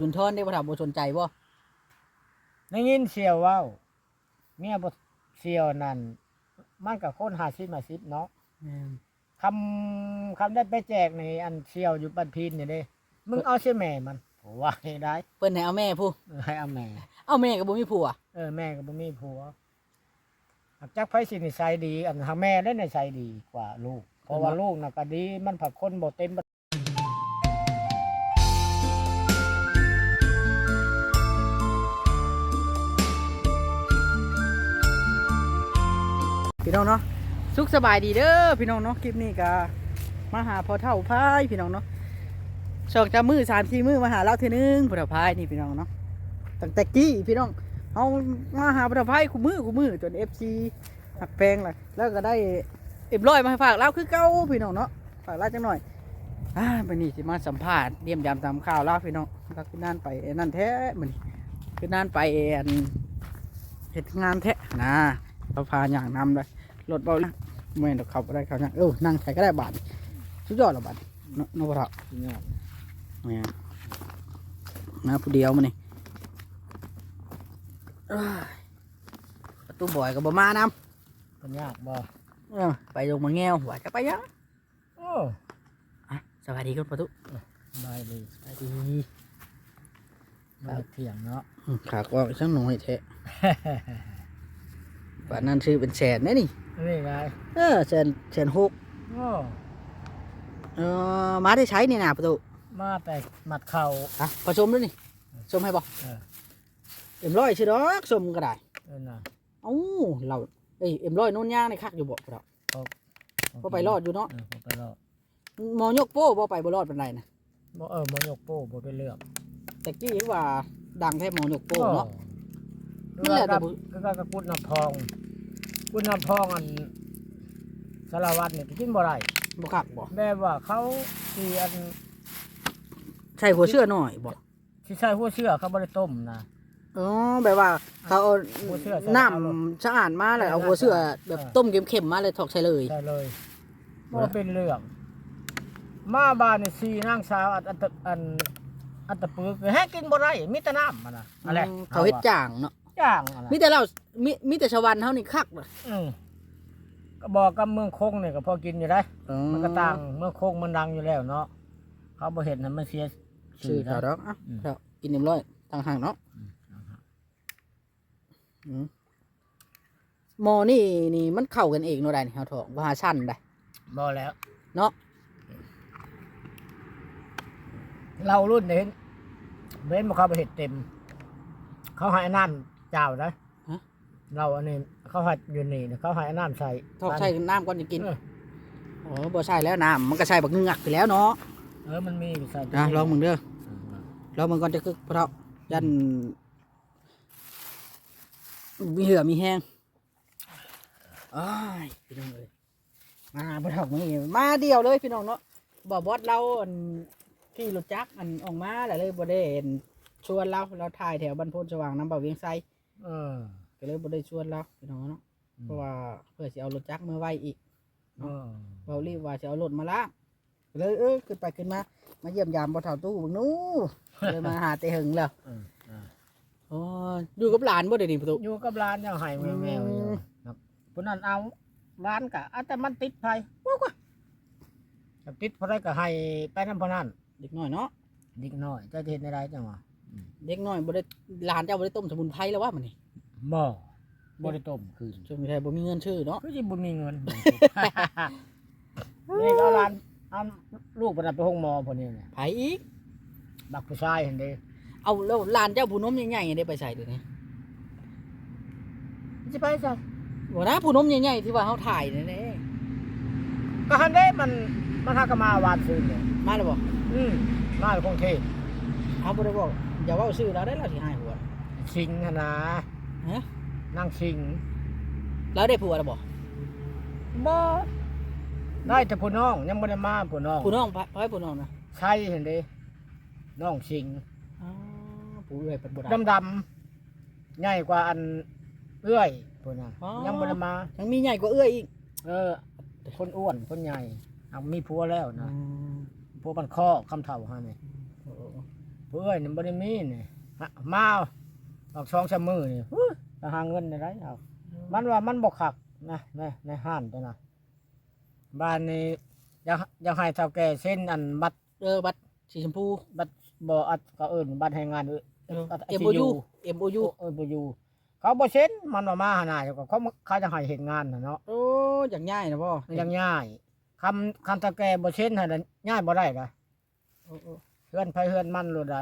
สุนทรได้บ่ถามบ่สนใจบ่ได้ยินเสียวเว้าเมียบ่เสียวนั่นมันก็คน50 50เนาะคำคำได้ไปแจกในอันเสียวอยู่ปันพินนี่เด้มึงเอาใช่แม่มันโหว่าให้ได้เพิ่นให้เอาแม่ผู้เออให้เอาแม่ เอาแม่ก็บ่มีผัว เออแม่ก็บ่มีผัวหากจักไผสินิสัยดี อันหาแม่ได้นิสัยดีกว่าลูก เพราะว่าลูกน่ะก็ดีมันผักคนบ่เต็ม พี่น้องเนาะสุขสบายดีเด้อพี่น้องเนาะคลิปนี้ก็มาหาพอเฒ่าพายพี่น้องเนาะสองจามือสามสี่มือมาหาเราทีนึงพ่อเฒ่าพายนี่พี่น้องเนาะตั้งแต่กี้พี่น้องเอามาหาพ่อเฒ่าพายคู่มือคู่มือจน FC หักแพงเลยแล้วก็ได้เอ็บร้อยมาฝากเราคือเก่าพี่น้องเนาะฝากเราจังหน่อยอ่าวันนี้สิมาสัมภาษณ์เยี่ยมยามตามข่าวเราพี่น้องเราขึ้นนั่นไปนั่นแท้มันขึ้นนั่นไปอันเฮ็ดงานแท้นะเราพาอย่างนำเลย รถเบานะไม่ต้องขับอะไรเขาเนี่ยเออนั่งใส่ก็ได้บาทสุดยอดและบาทนนวระสุดยอดเนี่ยนะผู้เดียวมันนี่เอ้ยประตูบ่อยกับบมานำมันยากบ่เออไปลงมาแงวหัวจะไปยังโอ้อะสวัสดีครับประตูได้เลยสวัสดีมาเถียงเนาะอืมขากว่าช่างหน่อยแท้ป่านนั้นชื่อเป็นแสนนะนี่นี่ไงเออแสนแสนหกโอ้เออมาได้ใช้นี่นะประตูมาแต่หมัดเข่า อะผสมด้วยนี่สมให้บอกเออ เอ็มร้อยชื่อดอกสมก็ได้เออน่ะ เอ้าเราเอ้ยเอ็มร้อยโน่นย่างในคักอยู่บ่เราบ่ไปรอดอยู่เนาะเออบ่ไปรอดหมอยกโป้บ่ไปบ่รอดเป็นไรนะบ่เออบ่ยกโป้บ่เป็นเรื่องแต่กี้ว่าดังแท้หมอยกโป้เนาะนั่นั่นนแหแหละละแต่กับบุ ก็กับกุดน้ำพอง กุดน้ำพองอันสารวัตรนี่กินบ่ได้บ่คักบ่แบบว่าเขาสิอันใส่หัวเชื่อหน่อยบ่สิใส่หัวเชื่อเขาบ่ได้ต้มนะ อ๋อแบบว่า เขาเอาหัวเชื่อใส่น้ำเอาลงสะอาดมาแล้วเอาหัวเชื่อแบบเออ ต้มเค็มๆมาเลยถอกใส่เลย ได้เลยบ่บ่เป็นเรื่อง มาบ้านนี่สีนางสาวอันอันตะอันอันตะปึกให้กินบ่ได้มีแต่น้ำมันน่ะอะไรอืมเขาเฮ็ดจ่างเนาะ จ้างอะไรมีแต่เรามีมีแต่ชาววันเฮานี่คักบ่อืมก็บอกกับเมืองคงนี่ก็พอกินอยู่ได้อ๋อมันก็ต่างเมืองคงมันดังอยู่แล้วเนาะเขาบ่เห็นนะมันเสียชื่อนะเขาดอกอะอืม เรากินเรียบร้อยต่างหากเนาะอืมหมอนี่นี่มันเข้ากันเองเนาะได้นี่เฮาถอกว่าหาชั้นได้ บ่แล้วเนาะ เรารุ่นเห็นเว้นบ่เขาไปเห็ดเต็ม เขาให้น้ำ เจ้านะเราอันนี้เขาให้อยู่นี่นะเขาให้น้ำใส่ถอกใส่น้ำก่อนจะกินเออโอ้บ่ใช่แล้วน้ำมันก็ใช่บักงักไปแล้วเนาะเออมันมีใส่นะลองมึงเด้อเออลองมึงก่อนจะคึกเพราะยันมีเหือมีแห้งอ้ายพี่น้องเลยมาบ่ถอกมื้อนี้มาเดียวเลยพี่น้องเนาะบ่บอสเราอันขี่รถจักรอันออกมาแล้วเลยบ่ได้เห็นชวนเราเราถ่ายแถวบรรพตสว่างน้ำเบาเวียงไซ เออ ก็เลยบ่ได้ชวนเราพี่น้องเนาะเพราะว่าเพื่อสิเอารถจักรมาไว้อีกเออเรารีบว่าจะเอารถมาล้างก็เลยเออขึ้นไปขึ้นมา มาเยี่ยมยามบ่เท่าตู้เบิ่งนู้เลยมาหาเตหึงแล้วเออเอออ๋ออยู่กับหลานบ่เดี๋ยวนี้ประตูอยู่กับร้านยังให้แมวแมวอยู่อืมครับผู้นั้นเอาร้านกะแต่มันติดไผว้าวกว่าถ้าติดเพราะไรก็ให้ไปนำเพราะนั้นเด็กน้อยเนาะ เด็กน้อยจะเห็นอะไรจังวะ เด็กน้อยบ่ได้หลานเจ้าบ่ได้ต้มสมุนไพรแล้วว่ามันนี่บ่บ่ได้ต้มคืนช่วงนี้ไทยบ่มีเงินชื่อเนาะคือสิบ่มีเงินนี่ก็เอาร้านเอาลูกไปรับไปห้องหมอพวกนี้เนี่ยไผอีกบักผู้ชายเห็นเด้เอาแล้วหลานเจ้าผู้นมใหญ่ๆได้ไปใส่เดี๋ยวนี้สิไปซะบ่นะผู้นมใหญ่ๆที่ว่าเฮาถ่ายนี่แน่ก็หันเด้มันมันหากนมาวานซื้อเนี่ยมาแล้วบ่อืมมาจากกรุงเทพเฮาบ่ได้บอก อย่าเว้าชื่อเราได้แล้วสิหายหัวสิงห์หั่นนะฮะนางสิงห์แล้วได้ผัวแล้วบ่บ่ได้แต่ผู้น้องยังบ่ได้มาผู้น้องผู้น้องไผไผผู้น้องนะใช่เห็นเด้น้องสิงห์อ๋อผู้เอื้อยเป็นบ่ได้ดำดำๆใหญ่กว่าอันเอื้อยผู้นั้นอ๋อ ยังบ่ได้มา ยังมีใหญ่กว่าเอื้อยอีกเออ คนอ้วนคนใหญ่เอามีผัวแล้วนะผัวมันข้อคำเท่าฮะนี่โอ้ เพื่อนนี่บ่ได้มีนี่ฮะมาเอาออกช่องชะมือนี่ฮู้จะหาเงินได้ไรเอามันว่ามันบ่คักนะในในห้านตัวน่ะบ้านนี้อยากอยากให้เฒ่าแก่เส้นอันบัตรเออบัตรสีชมพูบัตรบ่อัดก็เอิ้นบัตรแรงงานเอิ้นเอ็มโอยูเอ็มโอยูเอิ้นบ่อยู่เขาบ่เซ็นมันว่ามาหาหน้าเขาเขาเขาจะให้เฮ็ดงานน่ะเนาะโอ้อย่างง่ายนะบ่มันยังง่ายคำคำตะแกบ่เช่นหั่นน่ะง่ายบ่ได้ล่ะโอ้โอ้ เฮือนไผเฮือนมันโลดได้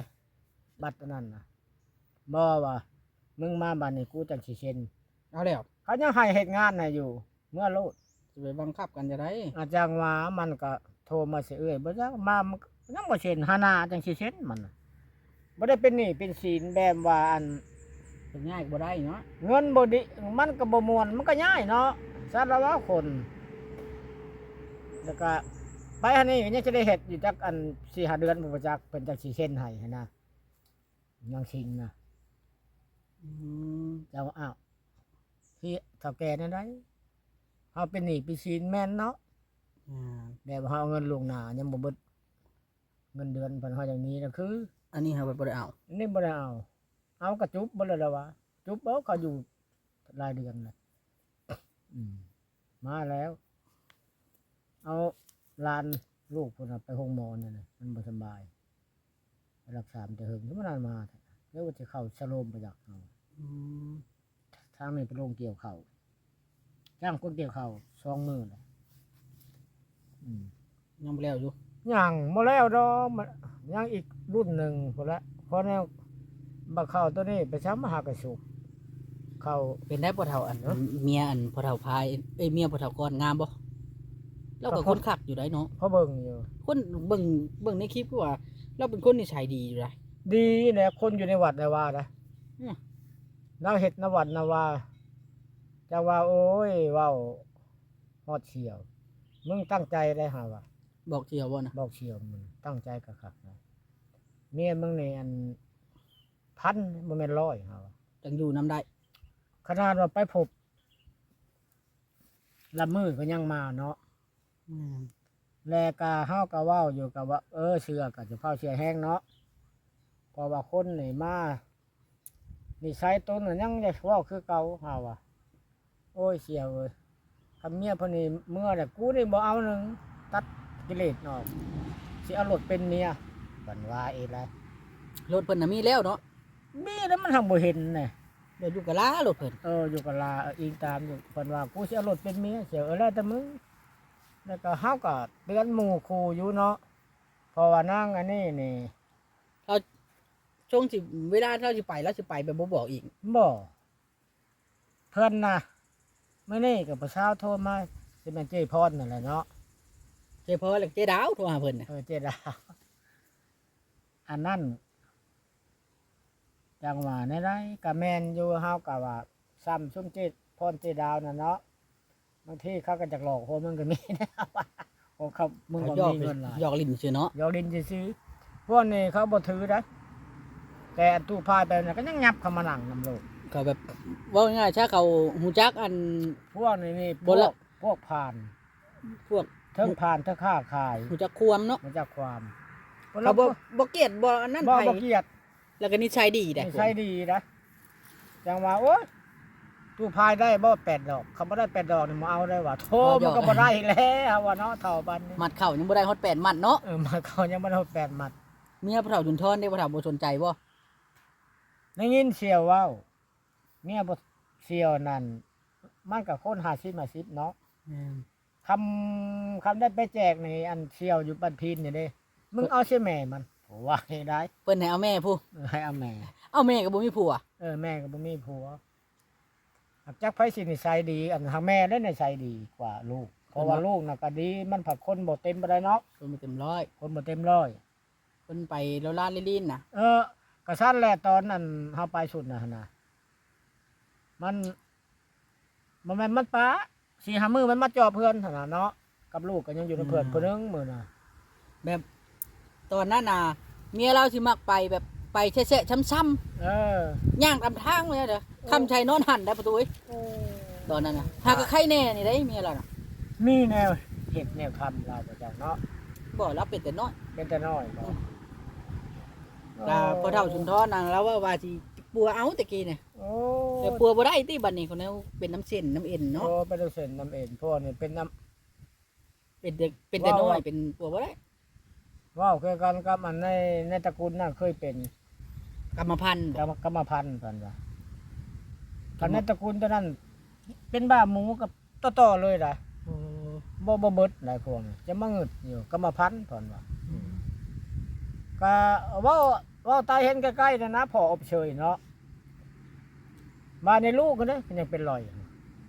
บัตรอันนั้นน่ะบ่ว่ามึงมาบัดนี้กูจังสิเซ็นเอาแล้วเขายังให้เฮ็ดงานให้อยู่ เมื่อโลดจะไปบังคับกันจะได้อาจารย์ว่ามันก็โทรมาสิเอ้ยบ่จักมามันก็ยังบ่เซ็นหาหน้าจังสิเซ็นมันน่ะบ่ได้เป็นหนี้เป็นสินแบบว่าอันเป็นง่ายก็บ่ได้เนาะเงินบ่ดิมันก็บ่ม่วนมันก็ง่ายเนาะสารวัตรคนแล้วก็ ไปอันนี้ก็ยังจะได้เฮ็ดอยู่จักอัน4-5เดือนบ่จักเพิ่นจักสิเซ็นให้หั้นนะยังชิงนะอืมเจ้าอ้าวที่เฒ่าแก่นั่นได้เฮาเป็นหนี้เป็นสินแม่นเนาะอ่าแบบว่าเฮาเอาเงินลวงหน้ายังบ่เบิดเงินเดือนเพิ่นเฮาอย่างนี้นะคือ อันนี้เราไปบ่ได้เอาอันนี้บ่ได้เอาเอากระจุบบ่เลยละวะจุบเอาก็อยู่รายเดือนเลยอืมมาแล้ว เอาห ลานลูกคนน่ะไปห้องหมอนั่นน่ะมันบ่สำบายไปรักษามันจะหึงมันนานมาเดี๋ยวว่าจะเข้าสโลมไปจากเอาอืมทางนี้ไปโรงเกี่ยวเขาวจ้างคนเกี่ยวเขาวสองมือเลยอืมยังบ่แล้วอยู่ยังมาแล้วดอกมันยังอีกรุ่นหนึ่งพอละเพราะแนวบักเข้าตัวนี้ไปช้ำมหากระสุกเข้าเป็นได้พ่อเฒ่าอันเมียอันพ่อเฒ่าพายเอ้ยเมียพ่อเฒ่าก่อนงามบ่ เราก็คนคักอยู่ได้เนาะเพราะเบิ่งอยู่ คนเบิ่งเบิ่งในคลิปก็ว่า เราเป็นคนนิสัยดีอยู่ได้ดีเนี่ยคนอยู่ในวัดในว่านะอืมเราเห็ดนวัดนว่าจะว่า โอ้ยเว้าฮอดเฉียว มึงตั้งใจได้หาว่าบอกเจียวบ่นะบอกเฉียวมึงตั้งใจกะคักนะเมียมึงนี่อันพันบ่แม่นร้อยหาว่าจังอยู่นํได้ขนาดว่าไปพบละมือก็ยังมาเนาะอืม แลกาเฮาก็เว้าอยู่กับว่า เออเชื่อก็จะเผาเชื่อแห้งเนาะเพราะว่าคนนี่มานี่ใช้ต้นน่ะยังจะเว้าคือเก่าเฮาว่าโอ้ยเสียเว้ยคำเมียเพนนี่เมื่อแต่กูนี่บ่เอาหนึงตัดกิเลสออกสิเอารถเป็นเมียบันว่าเองไรรถเพิ่นน่ะมีแล้วเนาะมีแล้วมันทำบ่เห็นน่ะเดี๋ยวอยู่กับลารถเพิ่นเอออยู่กับลาเอออิงตามอยู่เพิ่นว่ากูสิเอารถเป็นเมียเสียเออแล้วแต่มึง แล้วก็เฮาก็เตือนหมู่ครูอยู่เนาะเพราะว่านางอันนี้นี่ช่วงสิเวลาเราสิไปเราสิไปแบบบ่บอกอีกบ่เพิ่นน่ะมื้อนี้ก็ประชาวโทรมาสิแม่นเจ้พรนั่นแหละเนาะเจพอแล้วเจดาวโทรหาเพิ่นน่ะเออเจดาวอันนั้นจังว่าในไรก็แม่นอยู่เฮาก็ว่าซ้ำซุ่มเจพรเจดาวน่ะเนาะ บางทีเขาก็จักหลอกโหมันก็มีนะว่าโอ้เขามึงบ่หยอกมีเงินหลายหยอกลิ้นซื่อเนาะยอกดินซื้อๆพวกนี้เขาบ่ถือนะแต่อันตู้พายไปน่ะก็ยังยับเข้ามานั่งนำโลกก็แบบเว่าง่ายๆถ้าเขาฮู้จักอัน พวกนี้นี่พบ่วละ กพวกผ่านพวกเทิงผ่านเทิงค้าขายฮู้จักความเนาะมาจากความเขาบ่บ่เกลียดบ่อันนั้นบ่ไผบ่เกลียด แล้วก็นิสัยดีได้นี่ใช้ดีนะจังว่าโอ้ย ตู้พายได้บ่แปดดอกเขาบ่ได้แปดดอกนี่มาเอาได้ว่าโทมันก็บ่ได้แล้วว่าเนาะเท่าบันนี้มัดเข่ายังบ่ได้ฮอด8มัดเนาะเออมาเขายังบ่ได้แปดหมัดเมียพ่อเฒ่าจุนทอนได้พ่อเฒ่าบ่สนใจบ่ได้ยินเสียวเว้าเมียบ่เสียวนั่นมันก็คน50 50เนาะคำคำได้ไปแจกในอันเชียวอยู่ปันพินนี่เด้มึงเอาใช่แม่มันโหว่าให้ได้เพิ่นให้เอาแม่ผู้เออให้เอาแม่ เอาแม่ก็บ่มีผัวเออแม่ก็บ่มีผัวอัก จักไผสินิสัยดี อันทางแม่ได้นิสัยดีกว่าลูก เพราะว่าลูกน่ะก็ดีมันผักคนบ่เต็มบ่ได้เนาะเพิ่นบ่เต็มร้อย คนบ่เต็มร้อยเพิ่นไปแล้วลาดลินๆน่ะเออกระสั้นแหละตอนนั้นเฮาไปสุดน่ะหั่นน่ะมัน มันแม่นมันป้าสี่ห้ามือมันมาจอเพื่อนหั่นน่ะเนาะกับลูกก็ยังอยู่ในเพื่อนอืมเพิ่นนึงมื้อน่ะแบบ ตอนนั้นน่ะเมียเราสิมักไปแบบ ไปแช่ๆช้ำเออๆย่างตามทางเลยเด้อคำชัยนอนหันได้ประตูเอ้ยตอนนั้นน่ะหาก็ใครแน่นี่ได้เมียเราน่ะมีแนวเห็ดแนวทำเราประจักเนาะบ่รับเป็นแต่น้อยเป็นแต่น้อยบ่กาพอเท่าสุนทรนั่นแล้วว่าว่าสิปัวเอาตะกี้เนี่ยโอ้แต่ปัวบ่ได้ติบัดนี้คนนั้นเป็นน้ำเส้นน้ำเอ็นเนาะโอ้เป็นเส้นน้ำเอ็นพวกนี้เป็นน้เป็นแต่เป็นแต่น้อยเป็นปัวบ่ได้ำว่าวคือกันกับมันในในตระกูลนั่นเคยเป็น กรรมพันธุ์กรรมกรรมพันธุ์กันว่าคันในตระกูลตัวนั้น เป็นบ้าหมูกับต่อๆเลยล่ะโอ้บ่บ่เบิดหลายพวกนี่จะมาเงึดอยู่กรรมพันธุ์เพิ่นว่าก็เว้าเว้าตายเห็นใกล้ๆนะนะพออบเชยเนาะมาในลูกก็เด้อยังเป็นรอย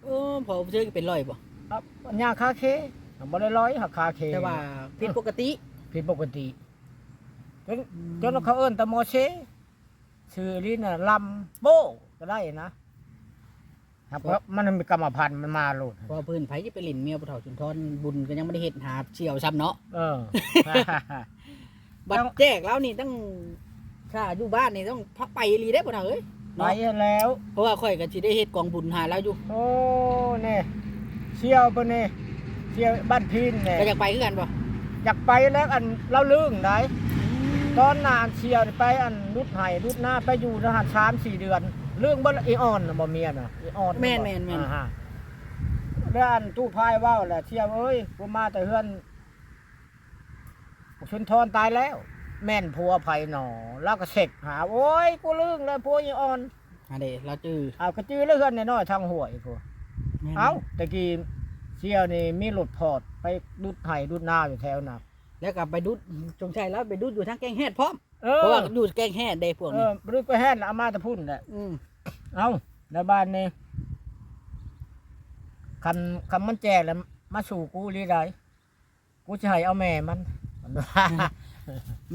เออพอเจอเป็นรอยบ่ครับยาคาเคบ่ได้ร้อยหักคาเคแต่ว่าผิดปกติผิดปกติจนจนเขาเอิ้นตะโมเช ชื่อลิ้นน่ะลำโบก็ได้นะครับเพราะมันมีกรรมพันธุ์มันมาโลดเพอเพิ่นไผสิไปเล่นเมียผู้เฒ่าสุนทรบุญก็ยังบ่ได้เฮ็ดหาเชี่ยวซ้ำเนาะเออ บัดแจกแล้วนี่ต้องถ้าอยู่บ้านนี่ต้องพักไปอีหลีได้บ่เฒ่าเอ้ยไปแล้วเพราะว่าข่อยก็สิได้เฮ็ดกองบุญหาแล้วอยู่โอ้เนี่ยเชี่ยวปะเนี่ยเชี่ยวบ้านพินเนี่ยก็อยากไปคือกันบ่อยากไปแล้วอันเล่าลึงได้ ตอนนานเชี่ยวไปอันรุดไห้รุดหน้าไปอยู่ทหารสามสี่เดือน เรื่องบ่ละอีออนน่ะบ่เมียน่ะอีออนแม่นแม่นแม่น อ่าฮะแล้วอันตู้พายเว้าแหละเชี่ยวเอ้ยกูมาแต่เฮือนชุนทรตายแล้ว แม่นผัวไผหนอ แล้วก็เสกหาโอ้ยกูลึงแล้วผัวอีออนอันเด้เราจื้อเอากระจือแล้วเฮือนน้อยๆทางห้วยพวกเอ้าตะกี้เชี่ยวนี่มีรถพอดไปดุดไห้ดุดหน้าอยู่แถวน่ะ แล้วก็ไปดุดจงชัยแล้วไปดุดอยู่ทางแกงแฮดพร้อมเอเพอราะว่าอยู่แกงแฮดได้พวกเอนี้อรึกไปแห่นเอามาแตะพุ่นแหละ อืมเอ้าแล้วบ้านนี่คำคำมันแจกแล้ว มาสู่กูลีไรกูจะให้เอาแม่มันมันว่า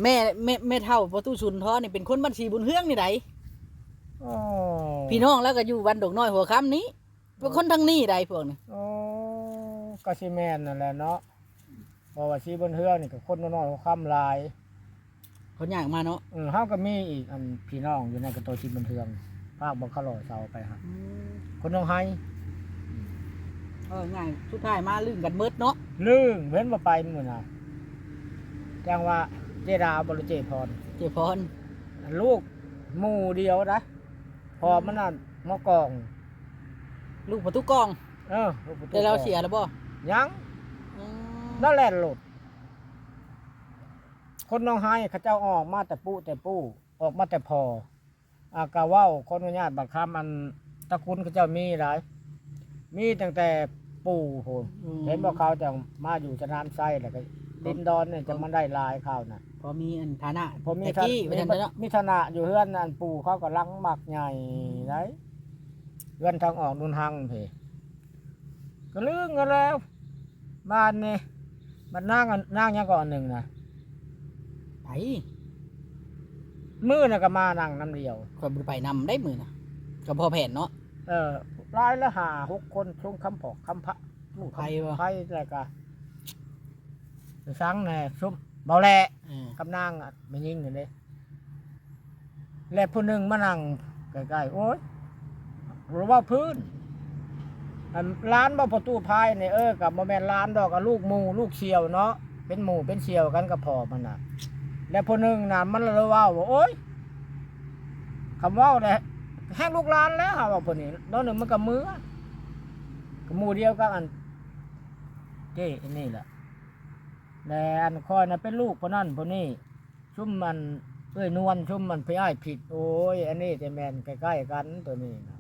แม่แม่แม่เฒ่าประตูสุนทรนี่เป็นคนบัญชีบุญเฮืองนี่ไดโอ้พี่น้องแล้วก็อยู่บ้านดอกน้อยหัวค่ำนี้เป็นคนทางนี้ไดพวกนี้โอ้ก็สิแม่นนั่นแหละเนาะ เพราะว่าชีบนเฮือนี่ก็คนน้อยๆเขาค้ำลายคนอยากมาเนาะเออเฮาก็มีอีกอันพี่น้องอยู่ในกระโตชีบนเฮืองภาคบ่เขาหล่อเสาไปหาคนน้องไห้เออง่ายสุดท้ายมาลื่นกันเมิดเนาะลึงเว้นมาไปมื้อน่ะแจ้งว่าเจดาบริเจพร เจพร ลูกหมู่เดียวนะพอมันน่ะมอกอง ลูกประตูกอง เออลูกประตูแต่เรากองเสียแล้วบ่ยัง อืมนั่นแหละหลุด คนน้องไห้เขาเจ้าออกมาแต่ปู้แต่ปู้ออกมาแต่พออากาเว้าคนอนุญาตบักคำมันตระคุณเขาเจ้ามีหลายมีตั้งแต่ปู่โหอืม เห็นบอกเขาจะมาอยู่สนามไส้แล้วก็ดินดอนเนี่ยจะมาได้หลายข้าวน่ะพอมีอันฐานะผมมีแต่ท่านกี้มีว่าจังซั่นเนาะมีธนะอยู่เฮือนอันปู่เขาก็ลังหมักใหญ่ได้เฮือนทางออกนุนหังเพก็เรื่องกันแล้ว บ้านนี่ มันนั่งอันนั่งยังก่อนหนึ่งนะไปมือน่ะก็มานั่งน้ำเดียวคนบ่ได้ไปนำได้มือนะก็พอแผนเนาะ เออรายละหาหกคนช่วงคำผอกคำพระลูกไผบ่ไพ่อะไรกะสังแหน่ชุบเบาแหละเออกับนางอะไม่ยิงอยู่เลยแล้วผู้หนึ่งมานั่งใกล้ๆโอ๊ยหรือว่าพื้นอัน ร้านบ่ประตูพายเนี่ยเออกับโมแมนร้านดอกกับลูกหมูลูกเชียวเนาะเป็นหมูเป็นเชียวกันกับพอมันน่ะ แล้วผู้หนึ่งน่ะมันเลยว่าว่าโอ๊ยคำว่าเนี่ยแห้งลูกร้านแล้วหาว่าผู้นี้น้องหนึ่งมันกับมือกับหมูเดียวกันอันเจ้อันนี่แหละแต่อันคอยนะเป็นลูกพนั่นพนี่ชุ่มมันเอ้ยนวลชุ่มมันไปอ้ายผิด โอ้ย อันนี้จะแมนใกล้ๆกันตัวนี้นะ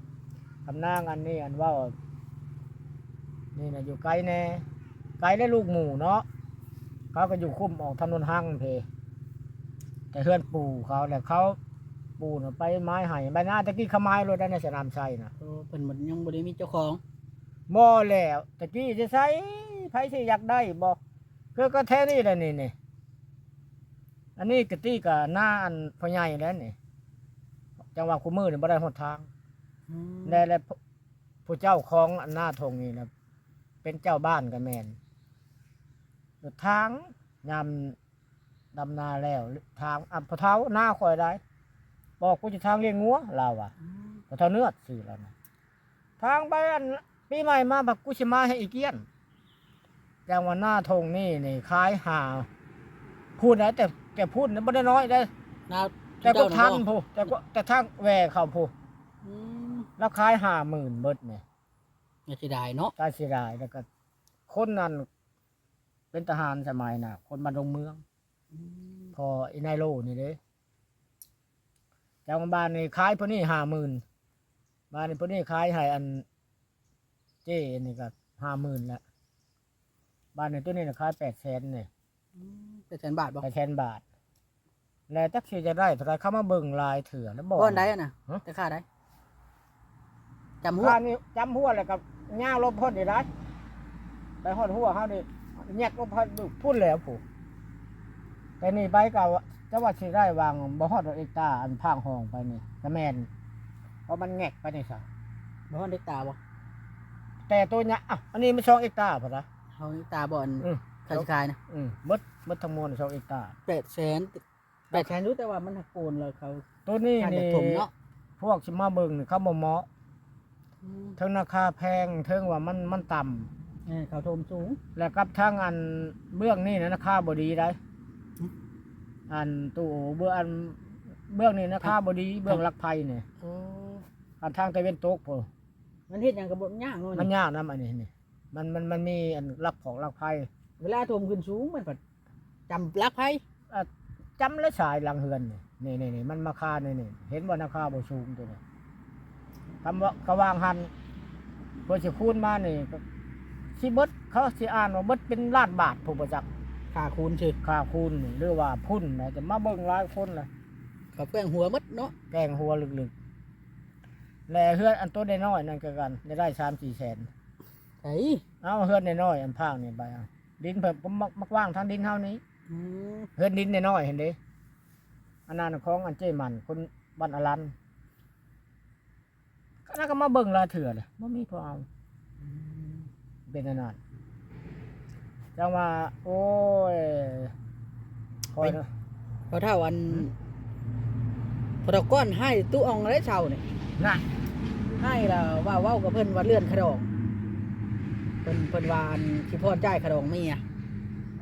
คำนางอันนี้อันว่า นี่นะอยู่ไกลแน่ไกลได้ลูกหมูเนาะเขาก็อยู่คุ้มออกถนนห้างเพแต่เพื่อนปู่เขาแหละเขาปู่น่ะไปไม้ไห้ใบหน้าตะกี้เขาไม้รถได้ในสนามชัยนะเออเพิ่นมันยังบ่ได้มีเจ้าของบ่แล้วตะกี้จะใช้ไผสิอยากได้บ่คือก็แท้นี่แหละนี่นี่อันนี้กะตี้กับหน้าอันพ่อใหญ่แล้วนี่จังหวะคุมือนี่บ่ได้หดทางอืมและและผู้ผู้เจ้าของอันหน้าทงนี่นะ เป็นเจ้าบ้านกับแมนทางยามดำนาแล้ว ทางอันพอเท้าหน้าคอยได้ บอกกูจะทางเลี้ยงงัวเราอะอืมพอเท่าเนื้อสื่อแล้วนะทางไปอันปีใหม่มาบักกุชิมาให้อีกเกี้ยนอย่างวันหน้าทงนี่นี่คล้ายหาพูดนะแต่แต่พูดนะไม่ได้น้อยได้นาแต่ก็เจ้าน่ะทันบ่ผู้แต่ก็แต่ทางแหวเขาผู้อืมแล้วขาย50,000เบิดเนี่ย อย่าสิได้เนาะตาสิได้แล้วก็ คนนั้นเป็นทหารสมัยน่ะ คนบ้านดงเมืองอืมพอไอ้นายโลนี่เด้เจ้าของบ้านนี่ขายพวกนี้ห้าหมื่นบ้านนี่พวกนี้ขายให้อัน เจ้นี่ก็ห้าหมื่นละบ้านนี่ตัวนี้น่ะขายแปดแสนเนี่ยอืมเป็นแสนบาทบ่แปดแสนบาท แล้วจักสิจะได้เท่าไหรเข้ามาเบิ่งลายเถื่อแล้วบอกก้อนใดอะน่ะฮะ แต่ค่าได้ จำหัวบ้านนี่จำหัวเลยกับย่างลบพ่นนี่ได้ไปหอดหัวเขานี่แยกลบพ่นพูดแล้วผู้แต่นี่ใบเก่าจะว่าสิได้วางบ่ฮอดเอกตาอันพางห้องไปนี่กระแมนเพราะมันแงกไปนี่ซะบ่ฮ้อนเด็กตาบ่แต่ตัวเนี้ยอะอันนี้มันสองเอกตาพอนะเฮาตาบ่อนอืมขายสิขายนะอืมหมดหมดทั้งมวลสองเอกตา8แสน8แสนรู้แต่ว่ามันหักโกนแล้วเขา ตัวนี้ค่าเด็นี่กถมเนาะพวกสิมาเบิ่งนี่เขาบ่เหมาะอืม เทั้งราคาแพงเทั้งว่ามันมันต่ำเออเขาถมสูง แล้วกับทั้งอันเบื้องนี่นะราคาบ่ดีได้อืม อันตู้เบื้องอันเบื้องนี่ราคาบ่ดีเบื้องลักไผ่นี่โอ้อันทางตะเวนตกพุ่นมันเฮ็ดหยังก็บ่ยากเนาะมันนี่ยากนะอันนี้นี่มันมันมันมีอันลักของลักไผ่เวลาถมขึ้นสูงมันก็จำลักไผจำและสายหลังเฮือนนี่นี่นี่นี่มันมาคานี่นี่เห็นว่าราคาบ่สูงตัวนี้ คำว่ากระวางหันเพื่อสิคูณมานี่ก็สิเบิดเขาสิอ่านว่าเบิดเป็นล้านบาทผู้ประจักษ์ค่าคูณชื่อค่าคูณนี่หรือว่าพุ่นนะจะมาเบิ่งหลายคนเลยเขาเพื่องหัวหมดเนาะแกงหัวลึกๆแล้วเฮือนอันตัวน้อยๆนั่นก็กันได้ได้สามสี่แสนไอ้เอาเฮือนน้อยๆอันพางนี่ไปเอาดินเพิ่มผมมักมักว่างทางดินเท่านี้อืมเฮือนดินน้อยๆเห็นเด้อันนั้นของอันเจมันคนบ้านอลัน ก็น่าก็มาเบิ่งลาเถื่อเลยบ่มีพอเอาเป็นอันนั้นจังว่า โอ้ยคอยนะเพราะถ้าวันพอตะก้อนให้ตู้อองได้เช่าเนี่ยน่ะให้ละว่าเว้ากับเพิ่นว่าเลื่อนขะดองเพิ่นเพิ่นว่าอันสิพอจ่ายขะดองเมีย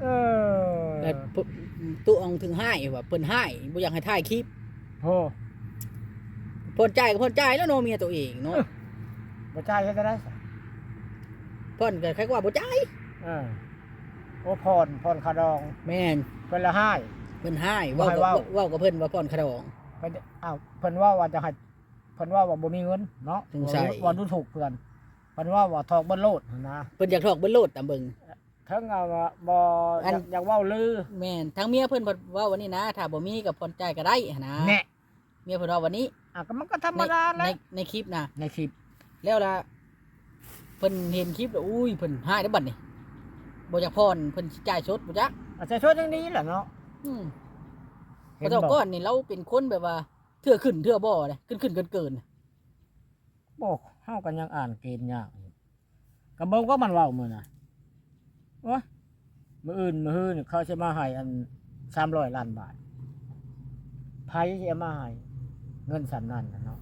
เออแต่เพิ่นตู้อองถึงให้ว่าเพิ่นให้บ่อยากให้ถ่ายคลิปโอ้ พอจ่ายก็พอจ่ายแล้วเนาะเมียตัวเองเนาะบ่จ่ายให้ก็ได้สิเพิ่นก็แค่ว่าบ่จ่ายเออโอ้ผ่อนผ่อนคาดองแม่นเพิ่นละให้ เพิ่นให้เว้ากับให้เว้า เว้ากับเพิ่นว่าพรขะดอง เพิ่นอ้าวเพิ่นว่าว่าจะให้เพิ่นว่าว่าบ่มีเงินเนาะสงสัย ว่าดูถูกเพิ่นเพิ่นว่าว่าทอกบ่โลดนะเพิ่นอยากถอกเบิ่นโลดตามเบิ่งทั้งเอาว่าบ่อัน อยากอยากเว้าลือแม่นทั้งเมียเพิ่นบอกว่าวันนี้นะถ้าบ่มีกับพรจ่ายก็ได้หั้นนะแน่เมียเพิ่นว่าวันนี้ อะก็มันก็ธรรมดาในแหในละในคลิปนะในคลิปแล้วล่ะเพิ่นเห็นคลิปแล้วอุ้ยเพิ่นหายได้วบัดนี้บ่อยากพรเพิ่นสิจ่ายสดบ่จักอาจจะช่วยจังนี้แหละเนาะอืมเพเห็นราะเจ้าบ่ก้อนนี่เราเป็นคนแบบว่าเทื่อขึ้นเทื่อบ่เลยขึ้นขึ้นเกินเกินบอกเฮากันยังอ่านเกณฑ์ยากอยู่ก็เบิ่งว่ามันเว้ามื้อน่ะโอ้ยมื้ออื่นมื้อฮื้อนี่เขาสิมาให้อัน300ล้านบาทไผสิเอามาให้ เงินสำนั้นน่ะเนาะ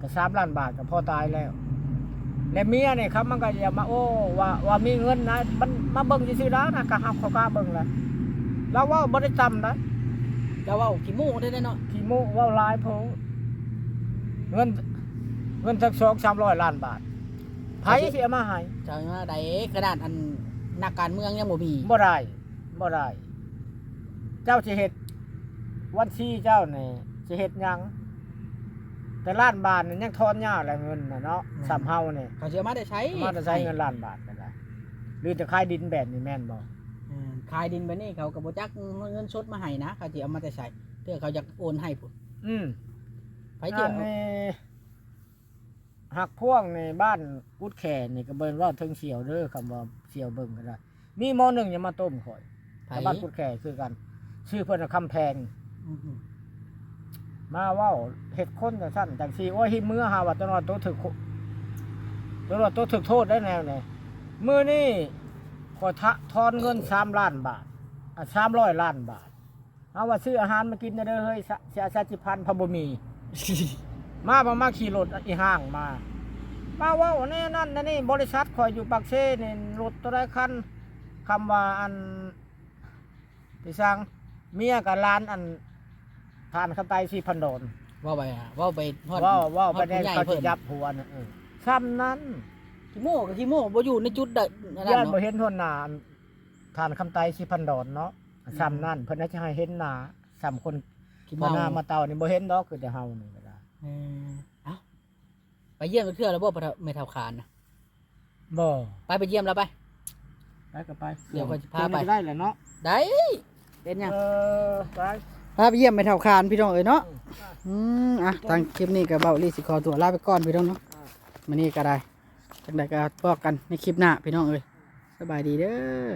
ก็3ล้านบาทก็พอตายแล้ว และเมียนี่ครับมันก็อย่ามาโอ้ว่าว่ามีเงินนะมันมาเบิ่งซื่อๆนะนะก็หักเขากล้าเบิ่งแหละเราเว่าบ่ได้จำนะแล้วเว้าขี้โม้ได้เนาะขี้โมเว่าหลายโพเงินเงินสักสองสามร้อยล้านบาทไผสิเอามาให้เจ้ามาได้ขนาดอันนักการเมืองยังบ่มีบ่ได้บ่ได้เจ้าสิเฮ็ดวันที่เจ้านี่สิเฮ็ดหยัง แต่ล้านบาทนี่ยังทอนยากแหละเงินน่ะเนาะสำเฮานี่เขาสิเอามาได้ใช้มาจะใช้เงินล้านบาทกันได้หรือจะขายดินแบบนี้แม่นบ่อืมขายดินไปนี่เขาก็บ่จักเงินสดมาให้นะเขาสิเอามาแต่ใช้เพื่อเขาอยากโอนให้พุ่นอืมไผสิอันเอานี้หักพ่วงในบ้านกุดแขนนี่ก็เบิ่นว่าเทิงเสียวเด้อคำว่าเสียวเบิ่งก็ได้มีหมอหนึ่งอย่ามาต้มข่อยไผแต่บ้านกุดแขคือกัน ชื่อเพิ่นน่ะคำแพง อือฮึ มาเว้าเฮ็ดคนจังซั่นจังซี่โอ้ยหิมือหาว่าตนว่าตัวถึกตนว่าตัวถึกโทษได้แนวไหนมือนี้ขอยทะทอนเงิน3ล้านบาทอะ300ล้านบาทเอาว่าซื้ออาหารมากินเด้อเฮ้ยเสียชาติพันธ์พบมี มาบ่มาขี่รถอีห้างมามาว่าแน่นั่นนะนี่บริษัทคอยอยู่ปากเซ่นี่รถตัวใดคันคำว่าอันที่สั่งเมียกับร้านอัน ทานคำไตสี่พันโดนเว่าไปอะเว่าไปฮอดว่าว่าฮไปอดได้ผู้ใหญ่เขาเพิ่จะนยับหัวน่ะเออซ้ำนั้นขี้โม่กับขี้โม่บ่อยู่ในจุดใดนั่นย่านเนาะบ่เห็นหัวหน้าทานคำไตสี่พันโดนเนาะซ้ำนั้นเพิ่นน่าจะให้เห็นหน้าซ้ำคนขี้หัวเมาหน้ามาเตานี่บ่เห็นดอกคือแต่เฮานี่ก็ได้เออเอ้าไปเยี่ยมเทื่อแล้วบ่ปะเถาไม่เท่าคานนะบ่ไปไปเยี่ยมแล้วไป ไปก็ไปเดี๋ยวก็จะพาไป ได้แหละเนาะได้เป็นยัง เออไป พาไปเยี่ยมไม่เท่าคานพี่น้องเอ้ยเนาะอืมอะทางคลิปนี้ก็เบาลีสิขอตัวลาไปก่อนพี่น้องเนาะมื้อนี้ก็ได้จังไดก็พบกันในคลิปหน้าพี่น้องเอ้ยสบายดีเด้อ